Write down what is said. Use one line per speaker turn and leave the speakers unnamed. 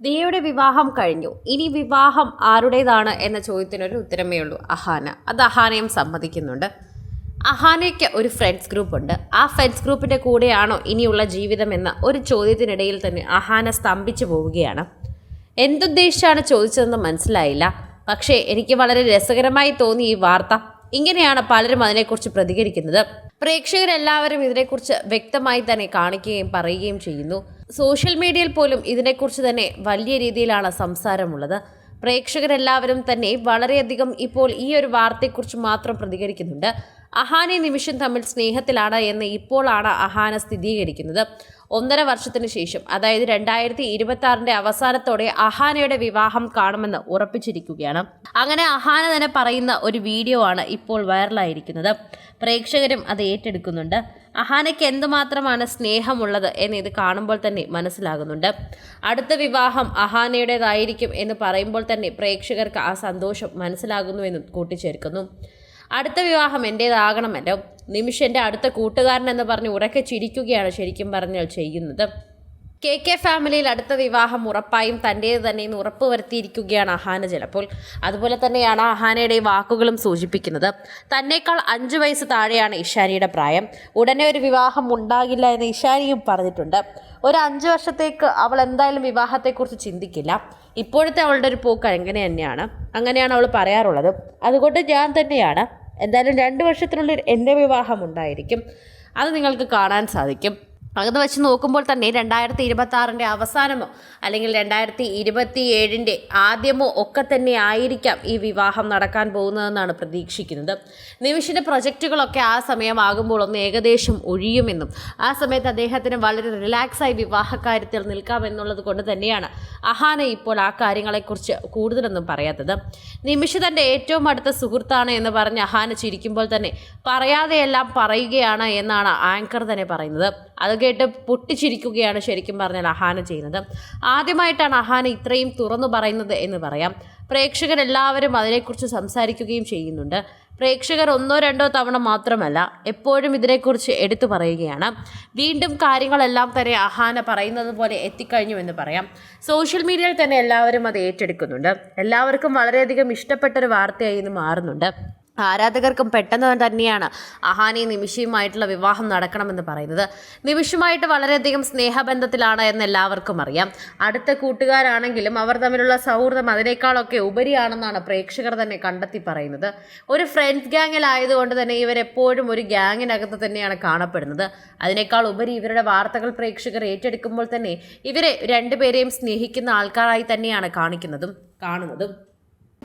ദിയയുടെ വിവാഹം കഴിഞ്ഞു. ഇനി വിവാഹം ആരുടേതാണ് എന്ന ചോദ്യത്തിനൊരു ഉത്തരമേ ഉള്ളൂ അഹാന. അത് അഹാനയും സമ്മതിക്കുന്നുണ്ട്. അഹാനയ്ക്ക് ഒരു ഫ്രണ്ട്സ് ഗ്രൂപ്പ് ഉണ്ട്. ആ ഫ്രണ്ട്സ് ഗ്രൂപ്പിന്റെ കൂടെയാണോ ഇനിയുള്ള ജീവിതം എന്ന ഒരു ചോദ്യത്തിനിടയിൽ തന്നെ അഹാന സ്തംഭിച്ചു പോവുകയാണ്. എന്തുദ്ദേശിച്ചാണ് ചോദിച്ചതെന്ന് മനസ്സിലായില്ല. പക്ഷേ എനിക്ക് വളരെ രസകരമായി തോന്നി ഈ വാർത്ത. ഇങ്ങനെയാണ് പലരും അതിനെക്കുറിച്ച് പ്രതികരിക്കുന്നത്. പ്രേക്ഷകരെല്ലാവരും ഇതിനെക്കുറിച്ച് വ്യക്തമായി തന്നെ കാണിക്കുകയും പറയുകയും ചെയ്യുന്നു. സോഷ്യൽ മീഡിയയിൽ പോലും ഇതിനെക്കുറിച്ച് തന്നെ വലിയ രീതിയിലാണ് സംസാരമുള്ളത്. പ്രേക്ഷകരെല്ലാവരും തന്നെ വളരെയധികം ഇപ്പോൾ ഈ ഒരു വാർത്തയെക്കുറിച്ച് മാത്രം പ്രതികരിക്കുന്നുണ്ട്. അഹാനെ നിമിഷം തമ്മിൽ സ്നേഹത്തിലാണ് എന്ന് ഇപ്പോഴാണ് അഹാന സ്ഥിരീകരിക്കുന്നത്. ഒന്നര വർഷത്തിന് ശേഷം അതായത് രണ്ടായിരത്തി ഇരുപത്തി ആറിന്റെ അവസാനത്തോടെ അഹാനയുടെ വിവാഹം കാണുമെന്ന് ഉറപ്പിച്ചിരിക്കുകയാണ്. അങ്ങനെ അഹാന തന്നെ പറയുന്ന ഒരു വീഡിയോ ആണ് ഇപ്പോൾ വൈറലായിരിക്കുന്നത്. പ്രേക്ഷകരും അത് ഏറ്റെടുക്കുന്നുണ്ട്. അഹാനയ്ക്ക് എന്തുമാത്രമാണ് സ്നേഹമുള്ളത് എന്ന് ഇത് കാണുമ്പോൾ തന്നെ മനസ്സിലാകുന്നുണ്ട്. അടുത്ത വിവാഹം അഹാനയുടേതായിരിക്കും എന്ന് പറയുമ്പോൾ തന്നെ പ്രേക്ഷകർക്ക് ആ സന്തോഷം മനസ്സിലാകുന്നുവെന്നും കൂട്ടിച്ചേർക്കുന്നു. അടുത്ത വിവാഹം എന്റേതാകണമല്ലോ നിമിഷന്റെ അടുത്ത കൂട്ടുകാരൻ എന്ന് പറഞ്ഞ് ഉറക്കെ ചിരിക്കുകയാണ് ശരിക്കും പറഞ്ഞാൽ ചെയ്യുന്നത്. കെ കെ ഫാമിലിയിൽ അടുത്ത വിവാഹം ഉറപ്പായും തന്റേത് തന്നെ ഉറപ്പ് വരുത്തിയിരിക്കുകയാണ് അഹാന ചിലപ്പോൾ അതുപോലെ തന്നെയാണ് അഹാനയുടെ വാക്കുകളും സൂചിപ്പിക്കുന്നത്. തന്നേക്കാൾ അഞ്ച് വയസ്സ് താഴെയാണ് ഇഷാനിയുടെ പ്രായം. ഉടനെ ഒരു വിവാഹം ഉണ്ടാകില്ല എന്ന് ഇഷാനിയും പറഞ്ഞിട്ടുണ്ട്. ഒരു അഞ്ച് വർഷത്തേക്ക് അവൾ എന്തായാലും വിവാഹത്തെക്കുറിച്ച് ചിന്തിക്കില്ല. ഇപ്പോഴത്തെ അവളുടെ ഒരു പോക്ക് അങ്ങനെ തന്നെയാണ്. അങ്ങനെയാണ് അവൾ പറയാറുള്ളത്. അതുകൊണ്ട് ഞാൻ തന്നെയാണ് എന്തായാലും രണ്ട് വർഷത്തിനുള്ളിൽ എന്റെ വിവാഹം ഉണ്ടായിരിക്കും. അത് നിങ്ങൾക്ക് കാണാൻ സാധിക്കും. അത് വെച്ച് നോക്കുമ്പോൾ തന്നെ രണ്ടായിരത്തി ഇരുപത്തി ആറിന്റെ അവസാനമോ അല്ലെങ്കിൽ രണ്ടായിരത്തി ഇരുപത്തി ഏഴിന്റെ ആദ്യമോ ഒക്കെ തന്നെ ആയിരിക്കാം ഈ വിവാഹം നടക്കാൻ പോകുന്നതെന്നാണ് പ്രതീക്ഷിക്കുന്നത്. നിമിഷിന്റെ പ്രൊജക്റ്റുകളൊക്കെ ആ സമയമാകുമ്പോൾ ഒന്ന് ഏകദേശം ഒഴിയുമെന്നും ആ സമയത്ത് അദ്ദേഹത്തിന് വളരെ റിലാക്സായി വിവാഹകാര്യത്തിൽ നിൽക്കാമെന്നുള്ളത് കൊണ്ട് തന്നെയാണ് അഹാന ഇപ്പോൾ ആ കാര്യങ്ങളെക്കുറിച്ച് കൂടുതലൊന്നും പറയാത്തത്. നിമിഷ തന്റെ ഏറ്റവും അടുത്ത സുഹൃത്താണ് എന്ന് പറഞ്ഞ് അഹാന ചിരിക്കുമ്പോൾ തന്നെ പറയാതെയെല്ലാം പറയുകയാണ് എന്നാണ് ആങ്കർ തന്നെ പറയുന്നത്. അത് കേട്ട് പൊട്ടിച്ചിരിക്കുകയാണ് ശരിക്കും പറഞ്ഞാൽ അഹാന ചെയ്യുന്നത്. ആദ്യമായിട്ടാണ് അഹാന ഇത്രയും തുറന്നു പറയുന്നത് എന്ന് പറയാം. പ്രേക്ഷകരെല്ലാവരും അതിനെക്കുറിച്ച് സംസാരിക്കുകയും ചെയ്യുന്നുണ്ട്. പ്രേക്ഷകർ ഒന്നോ രണ്ടോ തവണ മാത്രമല്ല എപ്പോഴും ഇതിനെക്കുറിച്ച് എടുത്തു പറയുകയാണ്. വീണ്ടും കാര്യങ്ങളെല്ലാം തന്നെ അഹാന പറയുന്നത് പോലെ എത്തിക്കഴിഞ്ഞു എന്ന് പറയാം. സോഷ്യൽ മീഡിയയിൽ തന്നെ എല്ലാവരും അത് ഏറ്റെടുക്കുന്നുണ്ട്. എല്ലാവർക്കും വളരെയധികം ഇഷ്ടപ്പെട്ടൊരു വാർത്തയായി ഇത് മാറുന്നുണ്ട്. ആരാധകർക്കും പെട്ടെന്ന് തന്നെയാണ് അഹാനി നിമിഷയുമായിട്ടുള്ള വിവാഹം നടക്കണമെന്ന് പറയുന്നത്. നിമിഷുമായിട്ട് വളരെയധികം സ്നേഹബന്ധത്തിലാണ് എന്ന് എല്ലാവർക്കും അറിയാം. അടുത്ത കൂട്ടുകാരാണെങ്കിലും അവർ തമ്മിലുള്ള സൗഹൃദം അതിനേക്കാളൊക്കെ ഉപരിയാണെന്നാണ് പ്രേക്ഷകർ തന്നെ കണ്ടെത്തി പറയുന്നത്. ഒരു ഫ്രണ്ട്സ് ഗ്യാങ്ങിലായതുകൊണ്ട് തന്നെ ഇവരെപ്പോഴും ഒരു ഗ്യാങ്ങിനകത്ത് തന്നെയാണ് കാണപ്പെടുന്നത്. അതിനേക്കാൾ ഉപരി ഇവരുടെ വാർത്തകൾ പ്രേക്ഷകർ ഏറ്റെടുക്കുമ്പോൾ തന്നെ ഇവരെ രണ്ടുപേരെയും സ്നേഹിക്കുന്ന ആൾക്കാരായി തന്നെയാണ് കാണിക്കുന്നതും കാണുന്നതും.